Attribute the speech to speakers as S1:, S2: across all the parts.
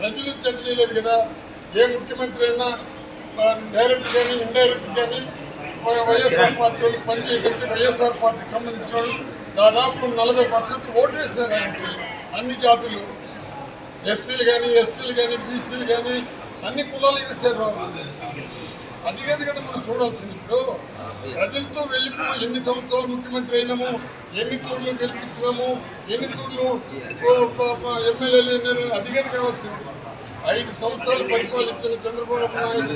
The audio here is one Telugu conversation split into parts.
S1: ప్రజలు చర్చ చేయలేదు కదా. ఏ ముఖ్యమంత్రి అయినా డైరెక్ట్ కానీ ఇండైరెక్ట్ కానీ వైఎస్ఆర్ పార్టీ వాళ్ళకి పనిచేయగలిగితే వైఎస్ఆర్ పార్టీకి సంబంధించిన వాళ్ళు దాదాపు నలభై పర్సెంట్ ఓటు వేసినారు ఆయనకి. అన్ని జాతులు. ఎస్సీలు కానీ ఎస్టీలు కానీ బీసీలు కానీ అన్ని కులాలు వేశారు. అది కదా మనం చూడాల్సింది ఇప్పుడు. ప్రజలతో వెళ్ళిపోయి ఎన్ని సంవత్సరాలు ముఖ్యమంత్రి అయినాము ఎన్ని తూర్లు గెలిపించినాము ఎన్ని తూర్లు ఎమ్మెల్యేలు అయినారు అది కావాల్సింది. ఐదు సంవత్సరాలు పరిపాలించిన చంద్రబాబు నాయుడు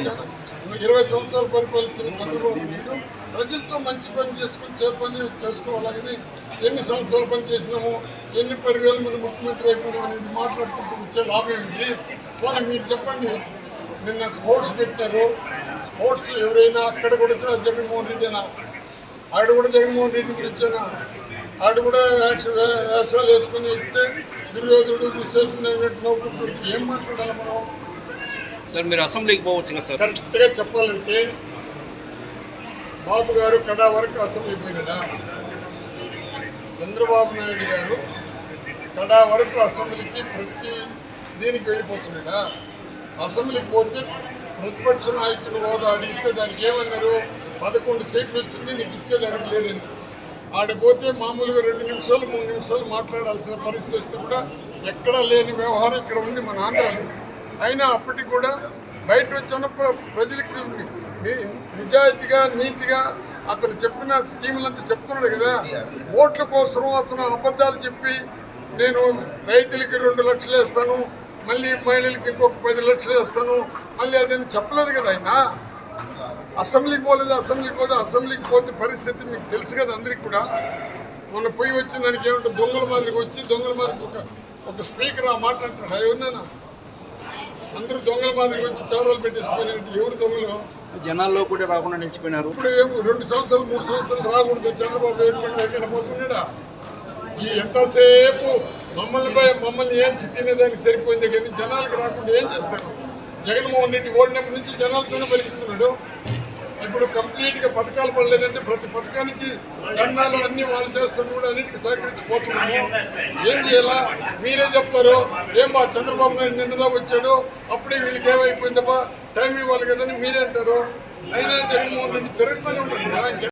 S1: ఇరవై సంవత్సరాలు పరిపాలించిన చంద్రబాబు నాయుడు ప్రజలతో మంచి పని చేసుకుని చే పని చేసుకోవాలని ఎన్ని సంవత్సరాలు పని చేసినాము ఎన్ని పరివేల మంది ముఖ్యమంత్రి అయిపోయినాం అనేది మాట్లాడుకుంటూ వచ్చే లాభం ఏంటి పోనీ మీరు చెప్పండి. నిన్న స్పోర్ట్స్ పెట్టారు. స్పోర్ట్స్ ఎవరైనా అక్కడ కూడా చ- జగన్మోహన్ రెడ్డినా ఆడు కూడా జగన్మోహన్ రెడ్డి గురించేనా ఆడు కూడా వేష- వే- వేషాలు వేసుకొని ఇస్తే దుర్యోధుడు దుశ్శాసన నౌకరు గురించి ఏం మాట్లాడాలి మనం?
S2: సార్ మీరు అసెంబ్లీకి పోవచ్చు కదా సార్?
S1: కరెక్ట్గా చెప్పాలంటే బాబు గారు కడా వరకు అసెంబ్లీ పోయినాడా? చంద్రబాబు నాయుడు గారు కడా వరకు అసెంబ్లీకి ప్రతి దీనికి వెళ్ళిపోతున్నాడా? అసెంబ్లీకి పోతే ప్రతిపక్ష నాయకులు హోదా అడిగితే దానికి ఏమన్నారు? పదకొండు సీట్లు వచ్చింది నీకు ఇచ్చేదానికి లేదని ఆడపోతే మామూలుగా రెండు నిమిషాలు మూడు నిమిషాలు మాట్లాడాల్సిన పరిస్థితి వస్తే కూడా ఎక్కడా లేని వ్యవహారం ఇక్కడ ఉంది మన ఆంధ్రాలో. అయినా అప్పటికి కూడా బయట వచ్చిన ప్ర- ప్రజలకి నిజాయితీగా నీతిగా అతను చెప్పిన స్కీములంతా చెప్తున్నాడు కదా. ఓట్ల కోసం అతను అబద్ధాలు చెప్పి నేను రైతులకి రెండు లక్షలు వేస్తాను మళ్ళీ మహిళలకి ఇంకొక పది లక్షలు వేస్తాను. మళ్ళీ అదని చెప్పలేదు కదా ఆయన. అసెంబ్లీకి పోలేదు అసెంబ్లీకి పోతే అసెంబ్లీకి పోతే పరిస్థితి మీకు తెలుసు కదా అందరికి కూడా. మొన్న పోయి వచ్చిన దానికి ఏమంటే దొంగల మాదిరికి వచ్చి దొంగల మాదిరికి ఒక ఒక స్పీకర్ ఆ మాట అంటాడు. ఎవరినైనా? అందరూ దొంగల మాదిరికి వచ్చి చావరాలు పెట్టేసిపోయినట్టు ఎవరు దొంగలు?
S2: జనాల్లో కూడా రాకుండా నిలిచిపోయినారు.
S1: ఇప్పుడు ఏమో రెండు సంవత్సరాలు మూడు సంవత్సరాలు రాకూడదు. చంద్రబాబు ఎక్కడ పోతున్నాడా? ఈ ఎంతసేపు మమ్మల్ని మమ్మల్ని ఏం తినేదానికి సరిపోయింది. కానీ జనాలకు రాకుండా ఏం చేస్తారు? జగన్మోహన్ రెడ్డి ఓడినప్పటి నుంచి జనాలతోనే బలికిస్తున్నాడు ఇప్పుడు కంప్లీట్గా పథకాలు పడలేదంటే ప్రతి పథకానికి దండాలు అన్ని వాళ్ళు చేస్తాం కూడా అన్నిటికీ సహకరించిపోతున్నాము. ఏం చేయాలా? మీరే చెప్తారు. ఏం బా చంద్రబాబు నాయుడు నిన్నదా వచ్చాడు? అప్పుడే వీళ్ళకి ఏమైపోయిందబ్బా? టైం ఇవ్వాలి కదని మీరే అంటారు. అయినా జగన్మోహన్ రెడ్డి తిరుగుతూనే ఉంటుంది